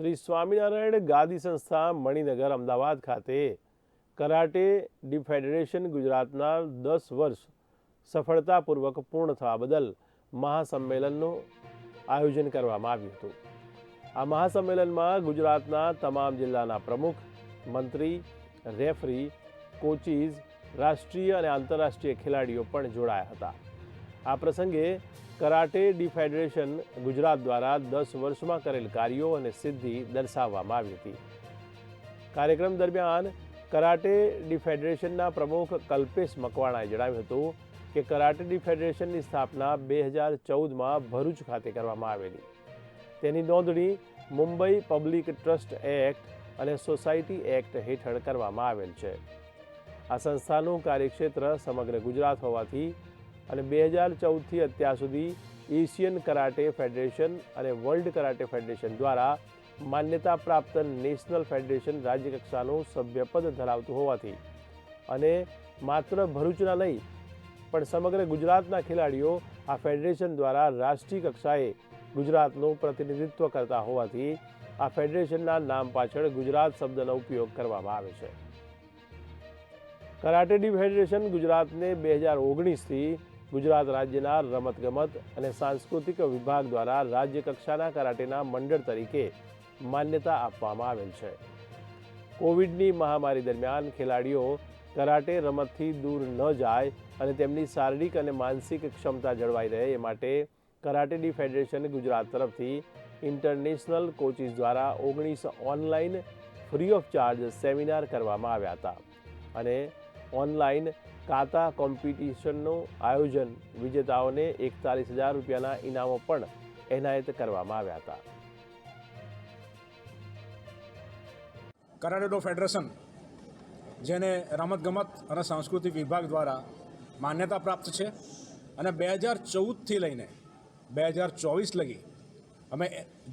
શ્રી સ્વામિનારાયણ ગાદી સંસ્થા મણિનગર, અમદાવાદ ખાતે કરાટે ડી ફેડરેશન ગુજરાતના દસ વર્ષ સફળતાપૂર્વક પૂર્ણ થવા બદલ મહાસંમેલનનું આયોજન કરવામાં આવ્યું હતું. આ મહાસંમેલનમાં ગુજરાતના તમામ જિલ્લાના પ્રમુખ, મંત્રી, રેફરી, કોચીઝ, રાષ્ટ્રીય અને આંતરરાષ્ટ્રીય ખેલાડીઓ પણ જોડાયા હતા. આ પ્રસંગે કરાટે ડી ફેડરેશન ગુજરાત દ્વારા દસ વર્ષમાં કરેલ કાર્યો અને સિદ્ધિ દર્શાવવામાં આવી હતી. કાર્યક્રમ દરમિયાન કરાટે ડી ફેડરેશનના પ્રમુખ કલ્પેશ મકવાણાએ જણાવ્યું હતું કે કરાટે ડી ફેડરેશનની સ્થાપના બે હજાર ચૌદમાં ભરૂચ ખાતે કરવામાં આવેલી. તેની નોંધણી મુંબઈ પબ્લિક ટ્રસ્ટ એક્ટ અને સોસાયટી એક્ટ હેઠળ કરવામાં આવેલ છે. આ સંસ્થાનું કાર્યક્ષેત્ર સમગ્ર ગુજરાત હોવાથી અને બે હજાર ચૌદથી અત્યાર સુધી એશિયન કરાટે ફેડરેશન અને વર્લ્ડ કરાટે ફેડરેશન દ્વારા માન્યતા પ્રાપ્ત નેશનલ ફેડરેશન રાજ્યકક્ષાનું સભ્યપદ ધરાવતું હોવાથી અને માત્ર ભરૂચના નહીં, પણ સમગ્ર ગુજરાતના ખેલાડીઓ આ ફેડરેશન દ્વારા રાષ્ટ્રીય કક્ષાએ ગુજરાતનું પ્રતિનિધિત્વ કરતા હોવાથી આ ફેડરેશનના નામ પાછળ ગુજરાત શબ્દનો ઉપયોગ કરવામાં આવે છે. કરાટે ડી ફેડરેશન ગુજરાતને બે હજાર ઓગણીસથી ગુજરાત રાજ્યના રમતગમત અને સાંસ્કૃતિક વિભાગ દ્વારા રાજ્ય કક્ષાના કરાટેના મંડળ તરીકે માન્યતા આપવામાં આવેલ છે. કોવિડની મહામારી દરમિયાન ખેલાડીઓ કરાટે રમતથી દૂર ન જાય અને તેમની શારીરિક અને માનસિક ક્ષમતા જળવાઈ રહે એ માટે કરાટેડી ફેડરેશન ગુજરાત તરફથી ઇન્ટરનેશનલ કોચિસ દ્વારા ઓગણીસ online free of charge seminar કરવામાં આવ્યા હતા. અને ઓનલાઈન કાતા કોમ્પિટિશનનું આયોજન વિજેતાઓને એકતાલીસ હજાર રૂપિયાના ઇનામો પણ એનાયત કરવામાં આવ્યા હતા. કરાટેડો ફેડરેશન, જેને રમતગમત અને સાંસ્કૃતિક વિભાગ દ્વારા માન્યતા પ્રાપ્ત છે અને બે હજાર ચૌદથી લઈને બે હજાર ચોવીસ લગી અમે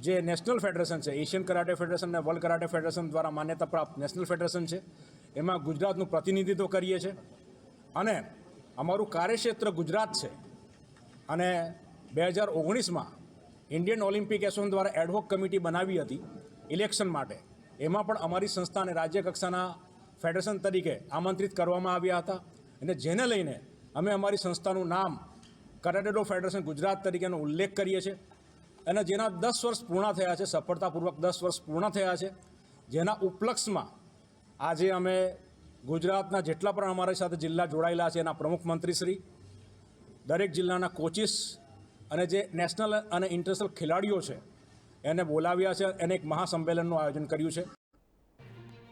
જે નેશનલ ફેડરેશન છે, એશિયન કરાટે ફેડરેશન અને વર્લ્ડ કરાટે ફેડરેશન દ્વારા માન્યતા પ્રાપ્ત નેશનલ ફેડરેશન છે એમાં ગુજરાતનું પ્રતિનિધિત્વ કરીએ છીએ. અને અમારું કાર્યક્ષેત્ર ગુજરાત છે. અને બે હજાર ઓગણીસમાં ઇન્ડિયન ઓલિમ્પિક એસોસિએશન દ્વારા એડવોક કમિટી બનાવી હતી ઇલેક્શન માટે. એમાં પણ અમારી સંસ્થાને રાજ્ય કક્ષાના ફેડરેશન તરીકે આમંત્રિત કરવામાં આવ્યા હતા. અને જેને લઈને અમે અમારી સંસ્થાનું નામ કરાટેડો ફેડરેશન ગુજરાત તરીકેનો ઉલ્લેખ કરીએ છીએ. અને જેના દસ વર્ષ પૂર્ણ થયા છે, સફળતાપૂર્વક દસ વર્ષ પૂર્ણ થયા છે, જેના ઉપલક્ષમાં આજે અમે ગુજરાતના જેટલા પણ અમારી સાથે જિલ્લા જોડાયેલા છે, એના પ્રમુખ મંત્રીશ્રી, દરેક જિલ્લાના કોચિસ અને જે નેશનલ અને ઇન્ટરનેશનલ ખેલાડીઓ છે, એને બોલાવ્યા છે એને એક મહાસંમેલનનું આયોજન કર્યું છે.